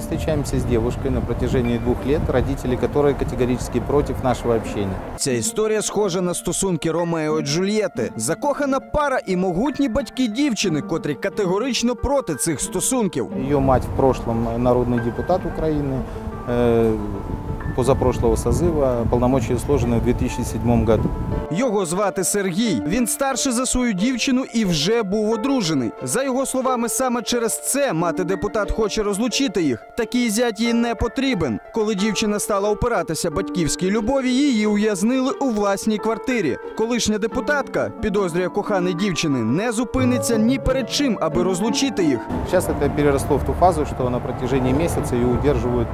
мы встречаемся с девушкой на протяжении двух лет, родители которой категорически против нашего общения. Ця історія схожа на стосунки Ромео і Джульєти. Закохана пара і могутні батьки дівчини, котрі категорично проти цих стосунків. Ее мать в прошлом народный депутат Украины, э, позапрошлого созыва, полномочия сложены в 2007 году. Його звати Сергій. Він старший за свою дівчину і вже був одружений. За його словами, саме через це мати депутат хоче розлучити їх. Такий зять їй не потрібен. Коли дівчина стала опиратися батьківській любові, її ув'язнили у власній квартирі. Колишня депутатка підозрює коханий дівчини, не зупиниться ні перед чим, аби розлучити їх. Сейчас это переросло в ту фазу, что на протяжении месяца ее удерживают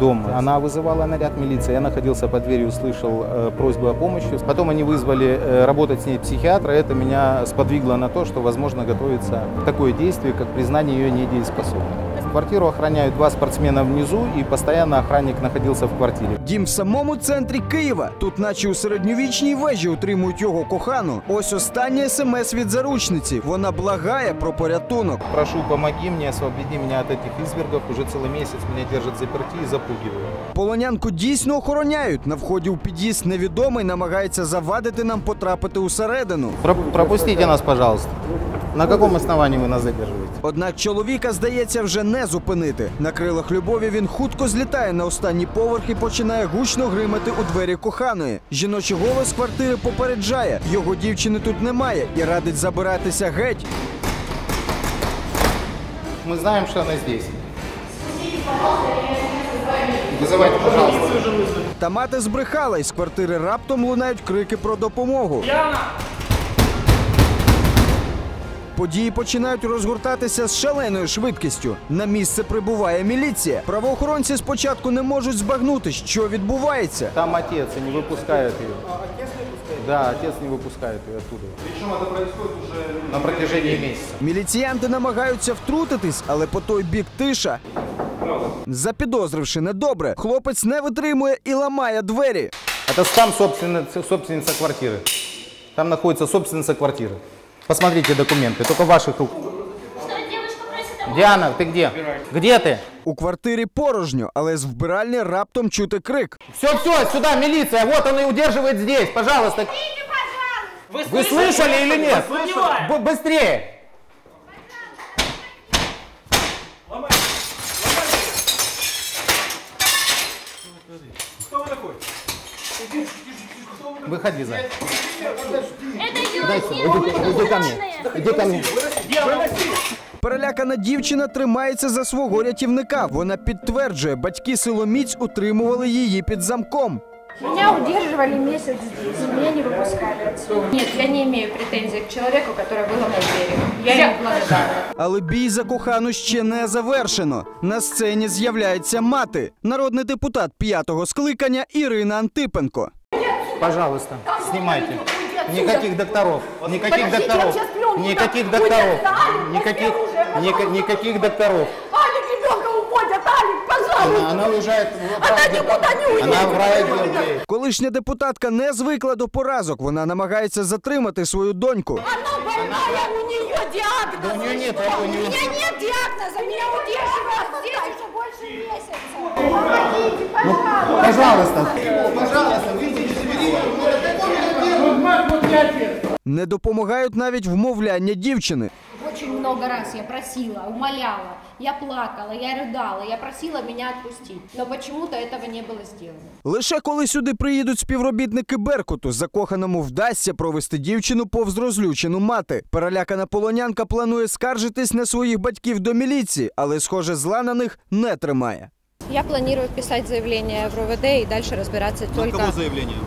дома. Она вызывала наряд милиции, я находился под дверью, услышал э, просьбу о помощи. Потом они вызвали э, работать с ней психиатра. Это меня сподвигло на то, что, возможно, готовится такое действие, как признание ее недееспособной. Квартиру охраняют два спортсмена внизу, и постоянно охранник находился в квартире. Дім в самому центрі Києва. Тут, наче у середньовічній вежі, утримують його кохану. Ось останнє смс від заручниці. Вона благає про порятунок. Прошу, помоги мне, освободи меня от этих извергов. Уже целый месяц меня держат заперти и запугивают. Полонянку дійсно охороняють. На вході у під'їзд невідомий намагається завадити нам потрапити усередину. Про- пропустите нас, пожалуйста. На каком основании вы нас задерживаете? Однак чоловіка здається вже не зупинити. На крилах любові він хутко злітає на останній поверх і починає гучно гримати у двері коханої. Жіночий голос з квартири попереджає, його дівчини тут немає і радить забиратися геть. Мы знаем, что она здесь. Вызывайте, пожалуйста. Та мати збрехала, і з квартири раптом лунають крики про допомогу. Події починають розгортатися з шаленою швидкістю. На місце прибуває міліція. Правоохоронці спочатку не можуть збагнути, що відбувається. Там отец и не выпускает ее. Да, отец не выпускает ее оттуда. Причем это происходит уже на протяжении месяца. Міліціянти намагаються втрутитись, але по той бік тиша. Запідозривши недобре, хлопець не витримує і ламає двері. Это там собственница, собственница квартиры. Там находится собственница квартиры. Посмотрите документы, только в ваших рук. Диана, ты где? Где ты? У квартирі порожньо, але з вбиральні раптом чути крик. Все, все, сюда, милиция, вот он и удерживает здесь, пожалуйста. Вы слышали или нет? Б- быстрее. Выходи, за. Дай сюда, иди, иди ко мне. Иди ко мне. Перелякана дівчина тримається за свого рятівника. Вона підтверджує, батьки силоміць утримували її під замком. Меня удерживали месяц здесь, меня не выпускали отсюда. Нет, я не имею претензий к человеку, который выломал двери. Я ему благодарна. Але бій за кохану ще не завершено. На сцені з'являється мати, народний депутат п'ятого скликання Ірина Антипенко. Пожалуйста, снимайте. Никаких докторов, никаких докторов, никаких докторов, никаких, никаких докторов Она, она уезжает в Она райотдел. никуда не уедет. Она в райотдел едет. Колишня депутатка не звикла до поразок. Вона намагається затримати свою доньку. Она больная, у нее диагноз. Да у неё Вы нет, что? у неё У меня нет диагноза, меня удерживают здесь уже больше месяца. Помогите, пожалуйста. Пожалуйста, пожалуйста, выйдите, Не допомагають навіть вмовляння дівчини. Очень много раз я просила, умоляла, я плакала, я рыдала, я просила меня отпустить. Но почему-то этого не было сделано. Лише коли сюди приїдуть співробітники Беркуту, закоханому вдасться провести дівчину повз розлючену мати. Перелякана полонянка планує скаржитись на своїх батьків до міліції, але, схоже, зла на них не тримає. Я планирую писать заявление в РОВД и дальше разбираться только заявление?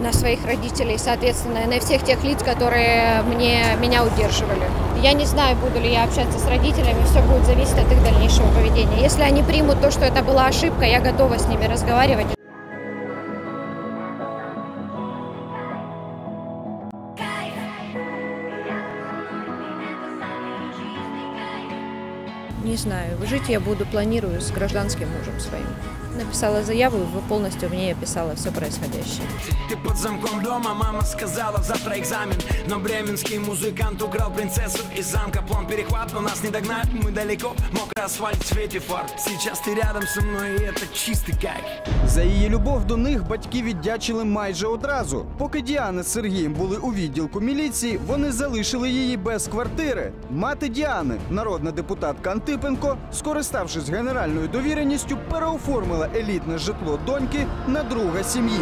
На своих родителей, соответственно, и на всех тех лиц, которые мне, меня удерживали. Я не знаю, буду ли я общаться с родителями, все будет зависеть от их дальнейшего поведения. Если они примут то, что это была ошибка, я готова с ними разговаривать. Не знаю. Жить я буду, планирую с гражданским мужем своим. Написала заяву, и полностью в ней описала все происходящее. Ты под замком дома, мама сказала, завтра экзамен Но бременский музыкант украл принцессу из замка План перехват, но нас не догнать, мы далеко Мокрый асфальт в свете фар Сейчас ты рядом со мной, и это чистый кайф За її любов до них батьки віддячили майже одразу. Поки Діана з Сергієм були у відділку міліції, вони залишили її без квартири. Мати Діани, народна депутатка Антипенко, скориставшись генеральною довіреністю, переоформила елітне житло доньки на друга сім'ї.